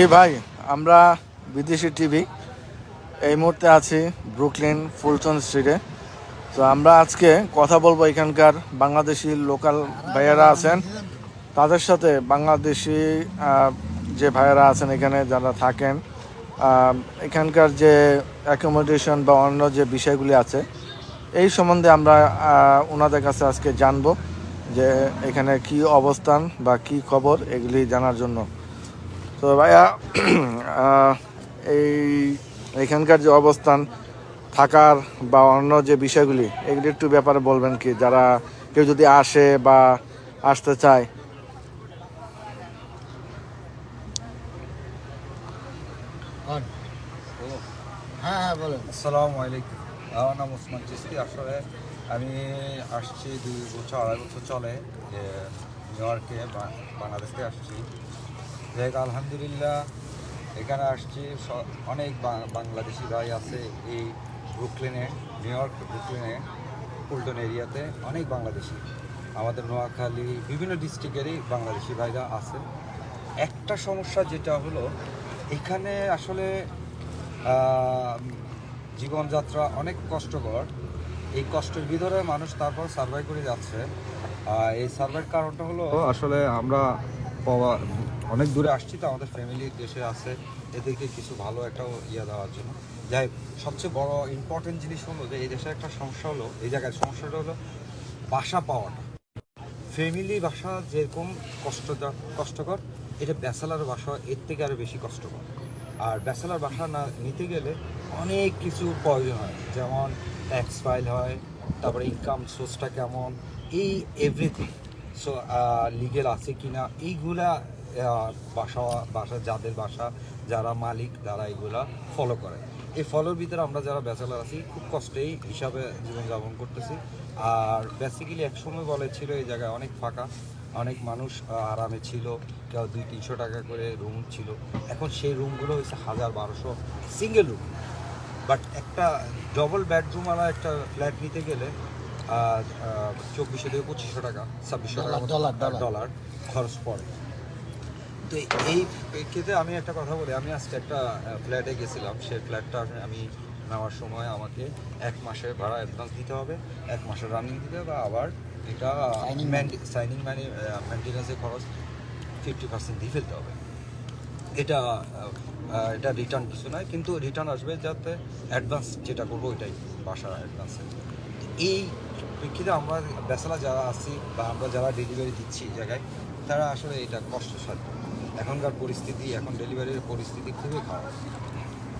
এই ভাই, আমরা বিদেশি টিভি এই মুহূর্তে আছি ব্রুকলিন ফুলটন স্ট্রিটে তো আমরা আজকে কথা বলব এখানকার বাংলাদেশি লোকাল ভাইয়ারা আছেন। তাদের সাথে বাংলাদেশি যে ভাইয়ারা আছেন এখানে যারা থাকেন এখানকার যে অ্যাকোমোডেশন বা অন্য যে বিষয়গুলি আছে, এই সম্বন্ধে আমরা ওনাদের কাছে আজকে জানব যে এখানে কি অবস্থান বা কি খবর এগুলি জানার জন্য। তো ভাইয়া এই এখানকার যে অবস্থান থাকার বা অন্য যে বিষয়গুলি এগুলি একটু ব্যাপারে বলবেন কি? যারা কেউ যদি আসে বা আসতে চায়। হ্যাঁ হ্যাঁ বলেন। আসসালামু আলাইকুম। আমার নাম ওসমান চিস্তি আসলে। আমি আসছি দুই বছর আড়াই বছর চলে যে নিউ ইয়র্কে বা- বাংলাদেশ থেকে আসছি। যাই আলহামদুলিল্লাহ, এখানে আসছি। অনেক বাংলাদেশি ভাই আছে এই ব্রুকলিনে, নিউ ইয়র্ক ব্রুকলিনে ফুলটন এরিয়াতে, অনেক বাংলাদেশি। আমাদের নোয়াখালী, বিভিন্ন ডিস্ট্রিক্টেরই বাংলাদেশি ভাইরা আছে। একটা সমস্যা যেটা হলো, এখানে আসলে জীবনযাত্রা অনেক কষ্টকর। এই কষ্টের ভিতরে মানুষ তারপর সার্ভাই করে যাচ্ছে। এই সার্ভাইর কারণটা হলো আসলে আমরা পাওয়া- অনেক দূরে আসছি তো, আমাদের ফ্যামিলি দেশে আছে, এদেরকে কিছু ভালো একটা ইয়ে দেওয়ার জন্য। যাই সবচেয়ে বড় ইম্পর্টেন্ট জিনিস হলো যে, এই দেশের একটা সমস্যা হলো, এই জায়গায় সমস্যাটা হলো বাসা পাওয়াটা। ফ্যামিলি বাসা যেরকম কষ্ট কষ্টকর, এটা ব্যাচেলার বাসা এর থেকে আরও বেশি কষ্টকর। আর ব্যাচেলার বাসা না নিতে গেলে অনেক কিছু প্রয়োজন হয়, যেমন ট্যাক্স ফাইল হয়, তারপরে ইনকাম সোর্সটা কেমন, এই এভরিথিং সো লিগেল আছে কি না এইগুলা বাসা বাসা, যাদের বাসা, যারা মালিক, তারা এগুলা ফলো করে। এই ফলোর ভিতরে আমরা যারা ব্যাচেলার আছি, খুব কষ্টেই হিসাবে জীবনযাপন করতেছি। আর বেসিক্যালি একসময় বলে ছিল, এই জায়গায় অনেক ফাঁকা, অনেক মানুষ আরামে ছিল, কেউ দুই তিনশো টাকা করে রুম ছিল। এখন সেই রুমগুলো হচ্ছে হাজার বারোশো সিঙ্গেল রুম বাট একটা ডবল বেডরুমওয়ালা একটা ফ্ল্যাট নিতে গেলে চব্বিশশো থেকে পঁচিশশো টাকা ছাব্বিশশো টাকা ডলার, ডলার, খরচ পড়ে। তো এই ক্ষেত্রে আমি একটা কথা বলি আমি আজকে একটা ফ্ল্যাটে গেছিলাম। সেই ফ্ল্যাটটা আমি নেওয়ার সময় আমাকে এক মাসের ভাড়া অ্যাডভান্স দিতে হবে এক মাসের রানিং দিতে হবে আবার এটা সাইনিং মানে মেনটেন্যান্সের খরচ ফিফটি পার্সেন্ট দিয়ে ফেলতে হবে। এটা এটা রিটার্ন কিছু নয় কিন্তু রিটার্ন আসবে যাতে অ্যাডভান্স যেটা করব ওইটাই বাসার অ্যাডভান্সে এই প্রেক্ষিতে আমরা বেসালা যারা আছি বা আমরা যারা ডেলিভারি দিচ্ছি এই জায়গায়, তারা আসলে এটা কষ্টসাধ্য। এখনকার পরিস্থিতি, এখন ডেলিভারির পরিস্থিতি খুবই খারাপ।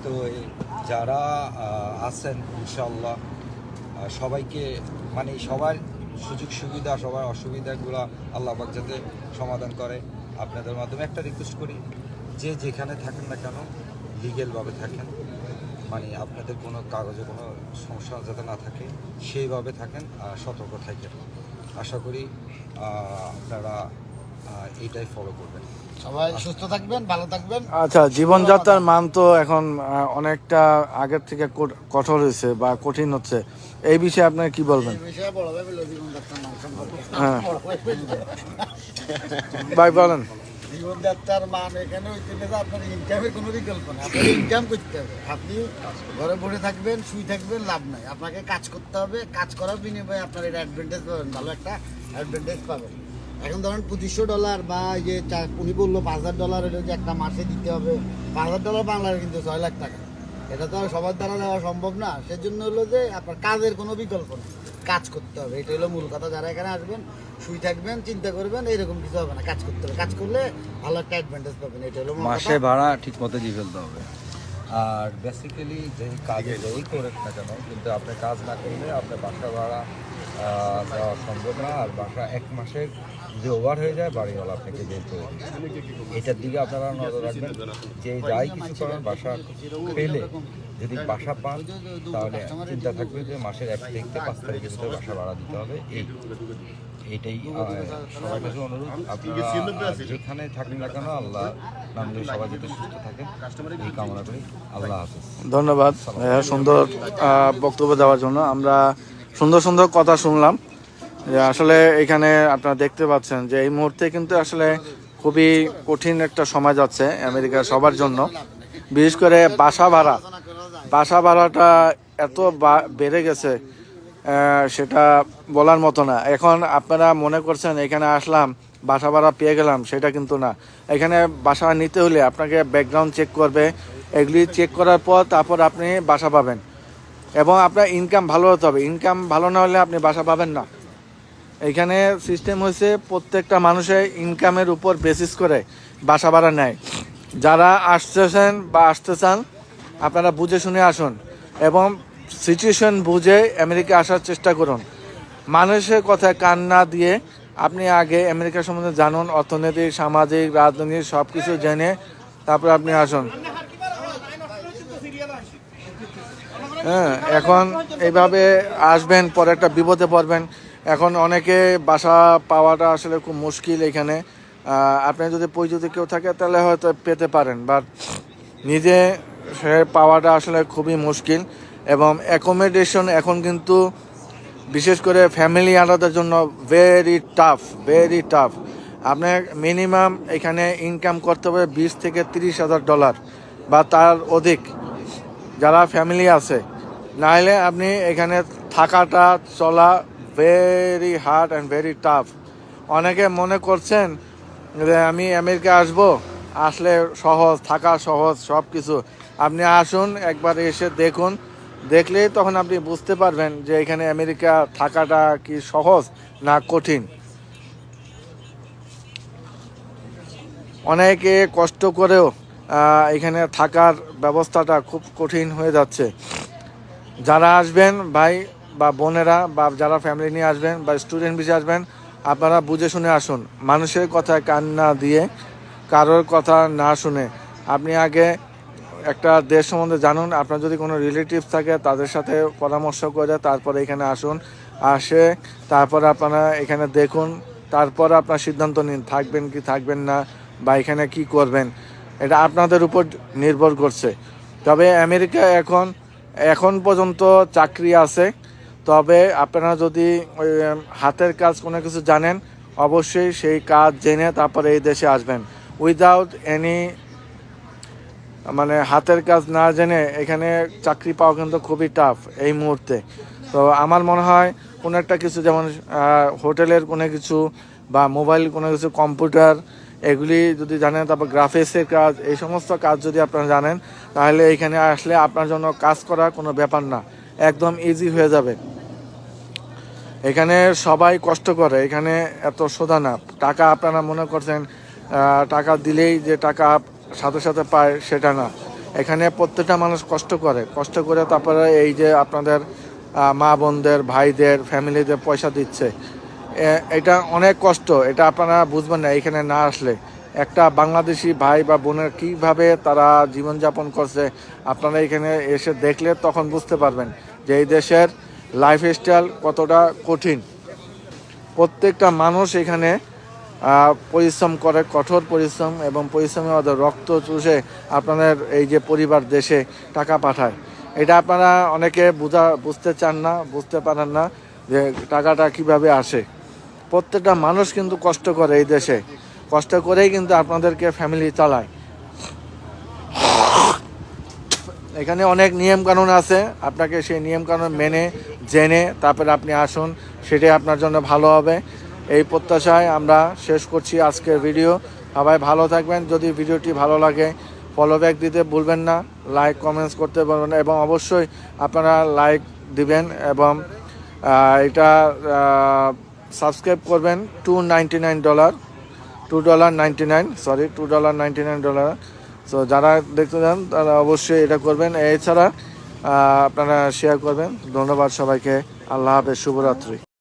তো যারা আছেন ইনশাল্লাহ সবাইকে মানে সবার সুযোগ সুবিধা, সবার অসুবিধাগুলো আল্লাহ পাক যাতে সমাধান করে, আপনাদের মাধ্যমে একটা রিকোয়েস্ট করি, যে যেখানে থাকেন না কেন লিগেলভাবে থাকেন। মানে আপনাদের কোনো কাগজে কোনো সমস্যা যাতে না থাকে সেইভাবে থাকেন আর সতর্ক থাকেন। আশা করি আপনারা এইটাই ফলো করবেন। সবাই সুস্থ থাকবেন ভালো থাকবেন। আচ্ছা জীবনযাত্রার মান তো এখন অনেকটা আগের থেকে কঠোর হয়েছে বা কঠিন হচ্ছে। এই বিষয়ে আপনার কি বলবেন? সম্পর্কে। হ্যাঁ। ভাই বলেন। জীবনযাত্রার মান এখানে হইতে গেলে আপনার ইনকামের কোনো বিকল্প নেই। আপনার ইনকাম করতে হবে। আপনি ঘরে বসে থাকবেন শুই থাকবেন, লাভ নাই। আপনাকে কাজ করতে হবে। কাজ করার বিনিময়ে আপনার এটা অ্যাডভান্টেজ পাবেন, ভালো একটা অ্যাডভান্টেজ পাবেন। এখন ধরেন পঁচিশশো ডলার বা যে উনি বলল পাঁচ হাজার ডলার এটা যে একটা মাসে দিতে হবে। পাঁচ হাজার ডলার বাংলার কিন্তু ছয় লাখ টাকা। এটা তো সবার দ্বারা দেওয়া সম্ভব না। সেজন্য হলো যে আপনার কাজের কোনো বিকল্প নেই। কাজ করতে হবে। এটা হলো মূল কথা। যারা এখানে আসবেন শুই থাকবেন, চিন্তা করবেন, এরকম কিছু হবে না। কাজ করতে হবে। কাজ করলে ভালো একটা অ্যাডভান্টেজ পাবেন। এটা হলো মাসে ভাড়া ঠিক মতো দিয়ে ফেলতে হবে। আর বেসিক্যালি যে কাজে যেই করে না কেন কিন্তু আপনি কাজ না করলে আপনার বাসা ভাড়া দেওয়া সম্ভব না আর বাসা এক মাসের যদি ওভার হয়ে যায় বাড়িওয়ালা আপনাকে বের করে। এটার দিকে আপনারা নজর রাখবেন যে যাই কিছু করেন বাসা পেলে যদি বাসা পান তাহলে চিন্তা থাকবে যে মাসের এক তারিখ থেকে পাঁচ তারিখের ভিতরে বাসা ভাড়া দিতে হবে। এই এইটাই সবার কাছে অনুরোধ। আপনারা যেখানে থাকেন না কেন আল্লাহ নাম সবাই যাতে সুস্থ থাকে এই কামনা করি। আল্লাহ হাফিজ। ধন্যবাদ। সুন্দর বক্তব্য দেওয়ার জন্য। আমরা সুন্দর সুন্দর কথা শুনলাম। যে আসলে এখানে আপনারা দেখতে পাচ্ছেন যে এই মুহূর্তে কিন্তু আসলে খুবই কঠিন একটা সময় যাচ্ছে আমেরিকা সবার জন্য। বিশেষ করে বাসা ভাড়া। বাসা ভাড়াটা এত বেড়ে গেছে সেটা বলার মতো না। এখন আপনারা মনে করছেন এখানে আসলাম, বাসা ভাড়া পেয়ে গেলাম, সেটা কিন্তু না। এখানে বাসা নিতে হলে আপনাকে ব্যাকগ্রাউন্ড চেক করবে। এগুলি চেক করার পর তারপর আপনি বাসা পাবেন। এবং আপনার ইনকাম ভালো হতে হবে। ইনকাম ভালো না হলে আপনি বাসা পাবেন না। এখানে সিস্টেম হয়েছে প্রত্যেকটা মানুষের ইনকামের উপর বেসিস করে বাসা ভাড়া নেয়। যারা আসতেছেন বা আসতে চান আপনারা বুঝে শুনে আসুন এবং সিচুয়েশন বুঝে আমেরিকা আসার চেষ্টা করুন। মানুষের কথায় কান না দিয়ে আপনি আগে আমেরিকা সম্বন্ধে জানুন অর্থনৈতিক সামাজিক রাজনৈতিক সব কিছু জেনে তারপর আপনি আসুন। হ্যাঁ এখন এইভাবে আসবেন পরে একটা বিপদে পড়বেন। এখন অনেকে বাসা পাওয়াটা আসলে খুব মুশকিল এখানে। আহ, আপনার যদি পরিচিত কেউ থাকে তাহলে হয়তো পেতে পারেন। বাট নিজে সে পাওয়াটা আসলে খুবই মুশকিল। এবং অ্যাকোমোডেশন এখন কিন্তু বিশেষ করে ফ্যামিলি আলাদার জন্য ভেরি টাফ ভেরি টাফ আপনার মিনিমাম এখানে ইনকাম করতে হবে বিশ থেকে তিরিশ হাজার ডলার বা তার অধিক। যারা ফ্যামিলি আছে নাহলে আপনি এখানে থাকাটা, চলা very hard and very tough অনেকে মনে করছেন যে আমি আমেরিকা আসব, আসলে সহজ, থাকা সহজ সব কিছু আপনি আসুন, একবার এসে দেখুন। দেখলেই তখন আপনি বুঝতে পারবেন যে এখানে আমেরিকা থাকাটা কি সহজ না কঠিন। অনেকে কষ্ট করেও এখানে থাকার ব্যবস্থাটা খুব কঠিন হয়ে যাচ্ছে। যারা আসবেন ভাই বা বোনেরা বা যারা ফ্যামিলি নিয়ে আসবেন বা স্টুডেন্ট বিষয়ে আসবেন, আপনারা বুঝে শুনে আসুন। মানুষের কথায় কান না দিয়ে, কারোর কথা না শুনে। আপনি আগে একটা দেশ সম্বন্ধে জানুন, আপনার যদি কোনো রিলেটিভ থাকে তাদের সাথে পরামর্শ করে তারপরে এখানে আসুন। আসে, তারপর আপনারা এখানে দেখুন, তারপর আপনার সিদ্ধান্ত নিন, থাকবেন কি থাকবেন না বা এখানে কি করবেন। এটা আপনাদের উপর নির্ভর করছে। তবে আমেরিকা এখন এখন পর্যন্ত চাকরি আছে। তবে আপনারা যদি হাতের কাজ কোনো কিছু জানেন, অবশ্যই সেই কাজ জেনে তারপরে এই দেশে আসবেন। উইদাউট এনি মানে হাতের কাজ না জেনে এখানে চাকরি পাওয়া কিন্তু খুবই টাফ এই মুহূর্তে। তো আমার মনে হয় কোনো একটা কিছু যেমন হোটেলের কোনো কিছু বা মোবাইল কোনো কিছু, কম্পিউটার এগুলি যদি জানেন, তারপর গ্রাফিক্সের কাজ, এই সমস্ত কাজ যদি আপনারা জানেন, তাহলে এখানে আসলে আপনার জন্য কাজ করা কোনো ব্যাপার না। একদম ইজি হয়ে যাবে। এখানে সবাই কষ্ট করে, এখানে এত সোজা না। টাকা আপনারা মনে করছেন টাকা দিলেই যে টাকা সাথে সাথে পায়, সেটা না। এখানে প্রত্যেকটা মানুষ কষ্ট করে। কষ্ট করে তারপরে এই যে আপনাদের মা বোনদের, ভাইদের ফ্যামিলিদের পয়সা দিচ্ছে। এটা অনেক কষ্ট, এটা আপনারা বুঝবেন না এখানে না আসলে। একটা বাংলাদেশি ভাই বা বোনের কীভাবে তারা জীবনযাপন করছে, আপনারা এখানে এসে দেখলে তখন বুঝতে পারবেন যে এই দেশের লাইফস্টাইল কতটা কঠিন। প্রত্যেকটা মানুষ এখানে পরিশ্রম করে, কঠোর পরিশ্রম এবং পরিশ্রমে ওদের রক্ত চুষে আপনাদের এই যে পরিবার, দেশে টাকা পাঠায়। এটা আপনারা অনেকে বুঝা, বুঝতে চান না, বুঝতে পারেন না যে টাকাটা কীভাবে আসে। প্রত্যেকটা মানুষ কিন্তু কষ্ট করে এই দেশে। কষ্ট করেই কিন্তু আপনাদেরকে ফ্যামিলি চালায়। এখানে অনেক নিয়ম কানুন আছে। আপনাকে সেই নিয়ম কানুন মেনে, জেনে তারপরে আপনি আসুন। সেটাই আপনার জন্য ভালো হবে। এই প্রত্যাশায় আমরা শেষ করছি আজকের ভিডিও সবাই ভালো থাকবেন। যদি ভিডিওটি ভালো লাগে ফলো ব্যাক দিতে ভুলবেন না। লাইক কমেন্টস করতে পারবেন এবং অবশ্যই আপনারা লাইক দিবেন এবং এটা সাবস্ক্রাইব করবেন two nine dollar two dollar nine sorry two dollar nine dollar so যারা দেখতে চান, তারা অবশ্যই এটা করবেন। এছাড়া আপনারা শেয়ার করবেন। ধন্যবাদ সবাইকে। আল্লাহ হাফেজ, শুভরাত্রি।